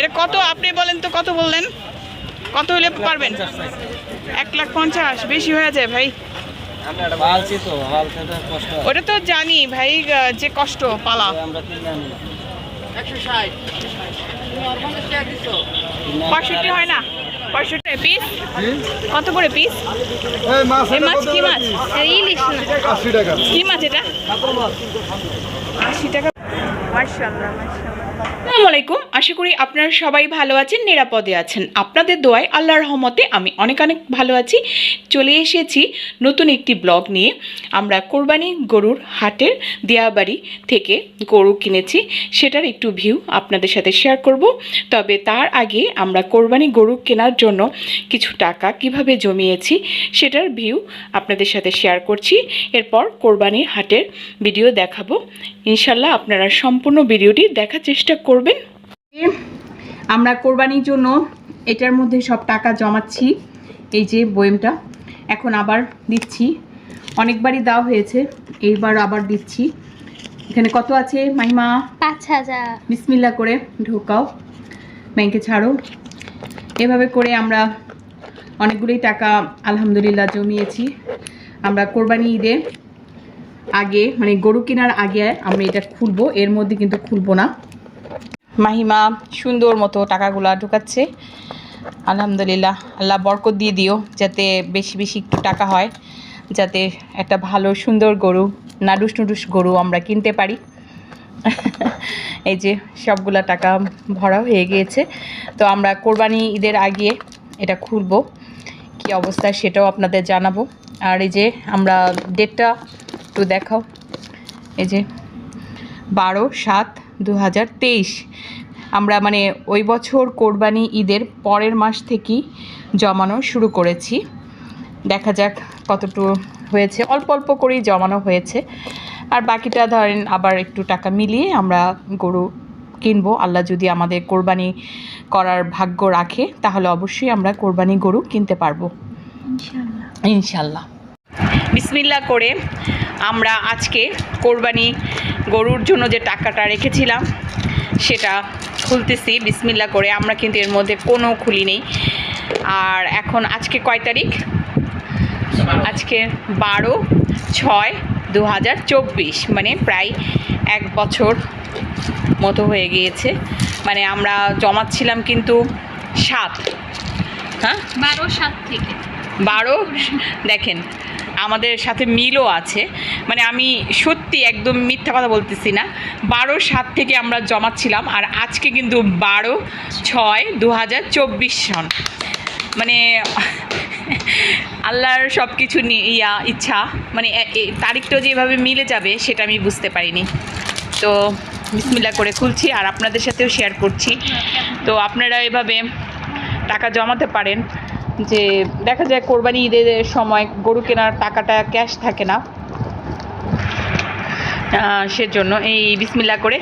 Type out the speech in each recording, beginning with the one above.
এটা কত আপনি বলেন তো কত বললেন? কত হলে পারবেন? এক লাখ পঞ্চাশ বেশি হয়ে যায় ভাই। পালছি তো পালতে তো কষ্ট। ওটা তো জানি ভাই যে কষ্ট পালা। পঁয়ষট্টি হয় না? পঁয়ষট্টি পিস কত করে পিস মাছ কি মাছ? ইলিশ না? টাকা। কি মাছ এটা? আশি টাকা। মার্শাল্লাহ আসসালামু আলাইকুম। আশা করি আপনারা সবাই ভালো আছেন, নিরাপদে আছেন। আপনাদের দোয়ায় আল্লাহর রহমতে আমি অনেক অনেক ভালো আছি। চলে এসেছি নতুন একটি ব্লগ নিয়ে। আমরা কোরবানি গরুর হাটের দিয়াবাড়ি থেকে গরু কিনেছি। সেটার একটু ভিউ আপনাদের সাথে শেয়ার করব। তবে তার আগে আমরা কোরবানি গরু কেনার জন্য কিছু টাকা কীভাবে জমিয়েছি সেটার ভিউ আপনাদের সাথে শেয়ার করছি। এরপর কোরবানি হাটের ভিডিও দেখাবো। ইনশাল্লাহ আপনারা সম্পূর্ণ ভিডিওটি দেখার চেষ্টা করবেন। আমরা কোরবানির জন্য এটার মধ্যে সব টাকা জমাচ্ছি এই যে বয়েমটা। এখন আবার দিচ্ছি। অনেকবারই দেওয়া হয়েছে এইবার আবার দিচ্ছি। এখানে কত আছে মাহিমা? পাঁচ হাজার। বিসমিল্লা করে ঢোকাও ব্যাংকে ছাড়ো। এভাবে করে আমরা অনেকগুলোই টাকা আলহামদুলিল্লাহ জমিয়েছি। আমরা কোরবানি ঈদে আগে মানে গরু কেনার আগে আমরা এটা খুলবো এর মধ্যে কিন্তু খুলবো না। মাহিমা সুন্দর মতো টাকাগুলা ঢুকাচ্ছে। আলহামদুলিল্লাহ, আল্লাহ বরকত দিয়ে দিও, যাতে বেশি বেশি একটু টাকা হয়, যাতে একটা ভালো সুন্দর গরু, নাডুস নুডুস গরু আমরা কিনতে পারি। এই যে সবগুলা টাকা ভরা হয়ে গিয়েছে। তো আমরা কোরবানি ঈদের আগে এটা খুলব, কি অবস্থা সেটাও আপনাদের জানাব। আর এই যে আমরা ডেটটা একটু দেখাও। এই যে বারো সাত দু হাজার তেইশ। আমরা মানে ওই বছর কোরবানি ঈদের পরের মাস থেকেই জমানো শুরু করেছি। দেখা যাক কতটুকু হয়েছে। অল্প অল্প করেই জমানো হয়েছে। আর বাকিটা ধরেন আবার একটু টাকা মিলিয়ে আমরা গরু কিনবো। আল্লাহ যদি আমাদের কোরবানি করার ভাগ্য রাখে তাহলে অবশ্যই আমরা কোরবানি গরু কিনতে পারব। ইনশাল্লাহ বিসমিল্লা করে আমরা আজকে কোরবানি গরুর জন্য যে টাকাটা রেখেছিলাম সেটা খুলতেছি বিসমিল্লা করে। আমরা কিন্তু এর মধ্যে কোনো খুলি নেই। আর এখন আজকে কয় তারিখ? আজকে বারো ছয় দু হাজার চব্বিশ মানে প্রায় এক বছর মতো হয়ে গিয়েছে। মানে আমরা জমাচ্ছিলাম কিন্তু সাত। হ্যাঁ? বারো সাত থেকে। বারো দেখেন আমাদের সাথে মিলও আছে। মানে আমি সত্যি একদম মিথ্যা কথা বলতেছি না। বারো সাত থেকে আমরা জমাচ্ছিলাম আর আজকে কিন্তু বারো ছয় দু হাজার সন। মানে আল্লাহর সব কিছু ইয়া, ইচ্ছা মানে তারিখটাও যেভাবে মিলে যাবে সেটা আমি বুঝতে পারিনি। তো বিসমিল্লা করে খুলছি আর আপনাদের সাথেও শেয়ার করছি। তো আপনারা এভাবে টাকা জমাতে পারেন। যে দেখা যায় কোরবানি ঈদের সময় গরু কেনার টাকাটা ক্যাশ থাকে না। সেজন্য এই বিসমিল্লা করে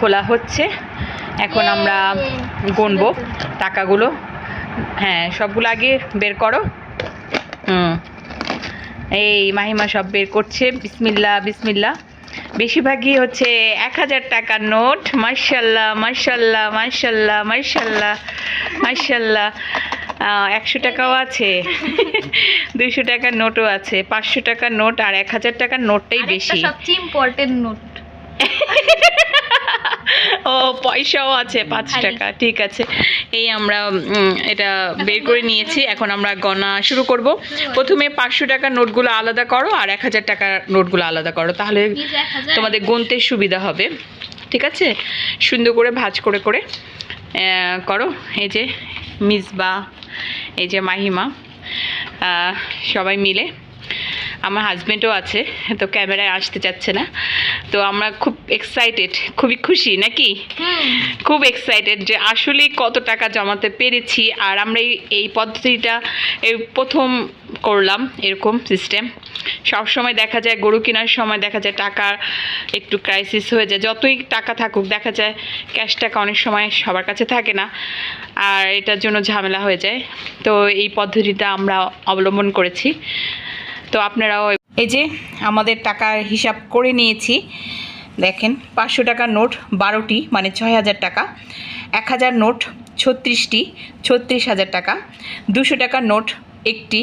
খোলা হচ্ছে। এখন আমরা গুনবো টাকাগুলো। হ্যাঁ সবগুলো আগে বের করো। হুম। এই মাহিমা সব বের করছে। বিসমিল্লা বিসমিল্লা। বেশিরভাগই হচ্ছে এক হাজার টাকার নোট। মার্শাল্লাহ মার্শাল্লাহ মার্শাল্লাহ মার্শাল্লাহ মার্শাল্লাহ একশো টাকাও আছে। দুইশো টাকার নোটও আছে। পাঁচশো টাকার নোট আর এক হাজার টাকার নোটটাই বেশি। সবচেয়ে ইম্পর্টেন্ট নোট ও পয়সাও আছে পাঁচ টাকা ঠিক আছে। এই আমরা এটা বের করে নিয়েছি। এখন আমরা গণা শুরু করব। প্রথমে পাঁচশো টাকার নোটগুলো আলাদা করো আর এক হাজার টাকার নোটগুলো আলাদা করো। তাহলে তোমাদের গুনতে সুবিধা হবে। ঠিক আছে? সুন্দর করে ভাজ করে করে করো। এই যে মিসবা এই যে মাহিমা সবাই মিলে। আমার হাজব্যান্ডও আছে তো ক্যামেরায় আসতে চাচ্ছে না। তো আমরা খুব এক্সাইটেড খুবই খুশি নাকি? খুব এক্সাইটেড যে আসলে কত টাকা জমাতে পেরেছি আর আমরা এই এই পদ্ধতিটা প্রথম করলাম এরকম সিস্টেম সব সময় দেখা যায়, গরু কেনার সময় দেখা যায় টাকা একটু ক্রাইসিস হয়ে যায়। যতই টাকা থাকুক, দেখা যায় ক্যাশ টাকা অনেক সময় সবার কাছে থাকে না। আর এটার জন্য ঝামেলা হয়ে যায়। তো এই পদ্ধতিটা আমরা অবলম্বন করেছি। তো আপনারাও এই যে আমাদের টাকার হিসাব করে নিয়েছি। দেখেন, পাঁচশো টাকার নোট বারোটি মানে ছয় হাজার টাকা। এক হাজার নোট ছত্রিশটি, ছত্রিশ হাজার টাকা। দুশো টাকার নোট একটি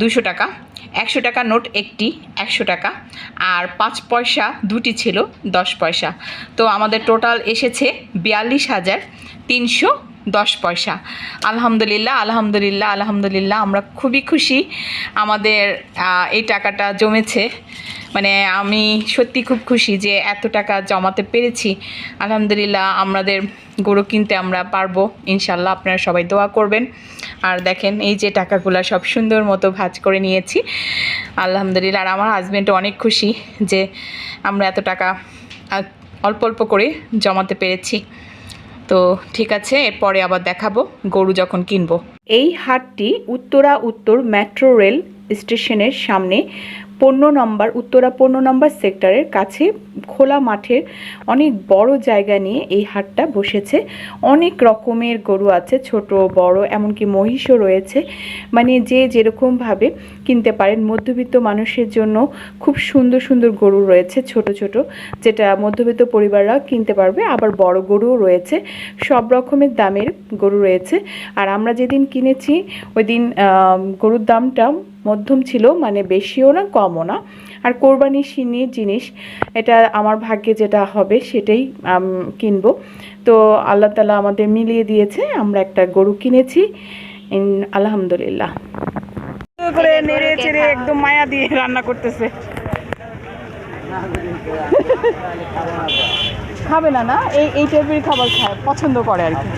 দুশো টাকা। একশো টাকা নোট একটি, একশো টাকা। আর পাঁচ পয়সা দুটি ছিল, দশ পয়সা। তো আমাদের টোটাল এসেছে বিয়াল্লিশ হাজার তিনশো দশ পয়সা। আলহামদুলিল্লাহ আলহামদুলিল্লাহ আলহামদুলিল্লাহ, আমরা খুবই খুশি। আমাদের এই টাকাটা জমেছে। মানে আমি সত্যি খুব খুশি যে এত টাকা জমাতে পেরেছি। আলহামদুলিল্লাহ, আমাদের গরু কিনতে আমরা পারব। ইনশাল্লাহ আপনারা সবাই দোয়া করবেন। আর দেখেন, এই যে টাকাগুলো সব সুন্দর মতো ভাজ করে নিয়েছি। আলহামদুলিল্লাহ, আর আমার হাজব্যান্ড অনেক খুশি যে আমরা এত টাকা অল্প অল্প করে জমাতে পেরেছি। তো ঠিক আছে, এরপরে আবার দেখাবো গরু যখন কিনবো। এই হাটটি উত্তরা উত্তর মেট্রো রেল স্টেশনের সামনে পনেরো নম্বর, উত্তরা পনেরো নম্বর সেক্টরের কাছে খোলা মাঠের অনেক বড় জায়গা নিয়ে এই হাটটা বসেছে। অনেক রকমের গরু আছে, ছোট, বড়, এমনকি মহিষও রয়েছে। মানে যে যেরকমভাবে কিনতে পারেন, মধ্যবিত্ত মানুষের জন্য খুব সুন্দর সুন্দর গরু রয়েছে, ছোট ছোট, যেটা মধ্যবিত্ত পরিবাররা কিনতে পারবে। আবার বড় গরুও রয়েছে, সব রকমের দামের গরু রয়েছে। আর আমরা যেদিন কিনেছি, ওই দিন গরুর দামটা মধ্যম ছিল মানে বেশিও না কমও না। আর কোরবানি সিনির জিনিস এটা আমার ভাগ্যে যেটা হবে সেটাই কিনবো। তো আল্লাহ তালা আমাদের মিলিয়ে দিয়েছে আমরা একটা গরু কিনেছি। আলহামদুলিল্লাহ। করে নেড়ে চেড়ে একদম মায়া দিয়ে রান্না করতেছে। খাবে না না? এই এই টাইপের খাবার খায় পছন্দ করে আর কি।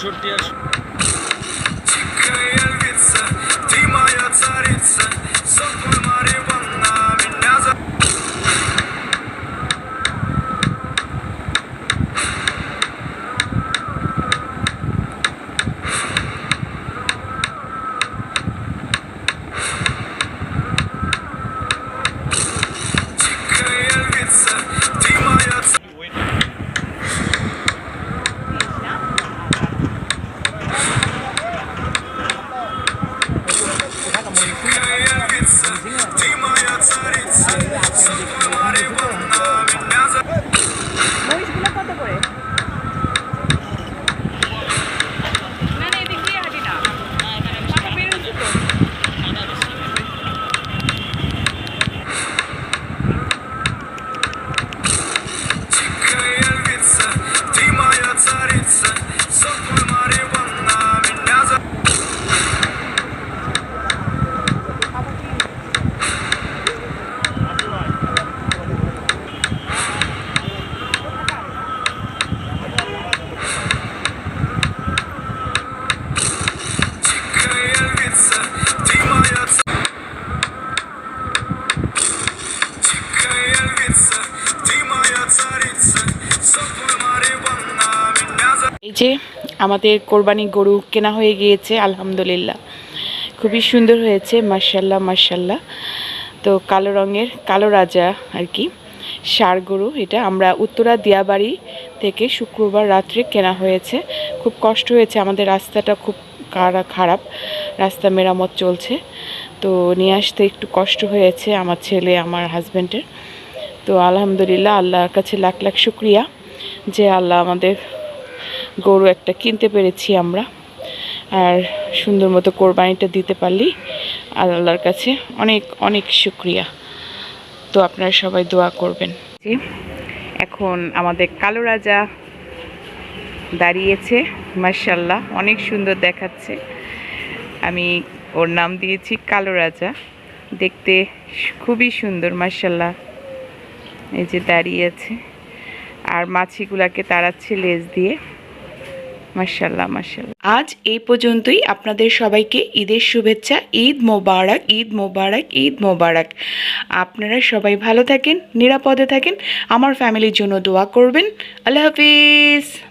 পঁয়ষট্টি আর এই যে আমাদের কোরবানি গরু কেনা হয়ে গিয়েছে, আলহামদুলিল্লাহ। খুবই সুন্দর হয়েছে মার্শাল্লাহ মার্শাল্লাহ তো কালো রঙের, কালো রাজা আর কি ষাড় গরু এটা। আমরা উত্তরা দিয়াবাড়ি থেকে শুক্রবার রাত্রে কেনা হয়েছে। খুব কষ্ট হয়েছে, আমাদের রাস্তাটা খুব খারা- খারাপ, রাস্তা মেরামত চলছে। তো নিয়ে আসতে একটু কষ্ট হয়েছে আমার ছেলে, আমার হাজব্যান্ডের তো আলহামদুলিল্লাহ, আল্লাহর কাছে লাখ লাখ শুক্রিয়া যে আল্লাহ আমাদের গরু একটা কিনতে পেরেছি আমরা। আর সুন্দর মতো কোরবানিটা দিতে পারলি। আল্লাহর কাছে অনেক অনেক শুক্রিয়া। তো আপনারা সবাই দোয়া করবেন। এখন আমাদের কালো রাজা দাঁড়িয়েছে মার্শাল্লাহ অনেক সুন্দর দেখাচ্ছে। আমি ওর নাম দিয়েছি কালো রাজা। দেখতে খুবই সুন্দর মার্শাল্লাহ এই যে দাঁড়িয়ে আছে। আর মাছিগুলাকে তাড়াচ্ছে লেজ দিয়ে। মার্শাল্লাহ মার্শাল্লাহ আজ এই পর্যন্তই। আপনাদের সবাইকে ঈদের শুভেচ্ছা, ঈদ মোবারক ঈদ মোবারক ঈদ মোবারক। আপনারা সবাই ভালো থাকেন, নিরাপদে থাকেন। আমার ফ্যামিলির জন্য দোয়া করবেন। আল্লাহ হাফিজ।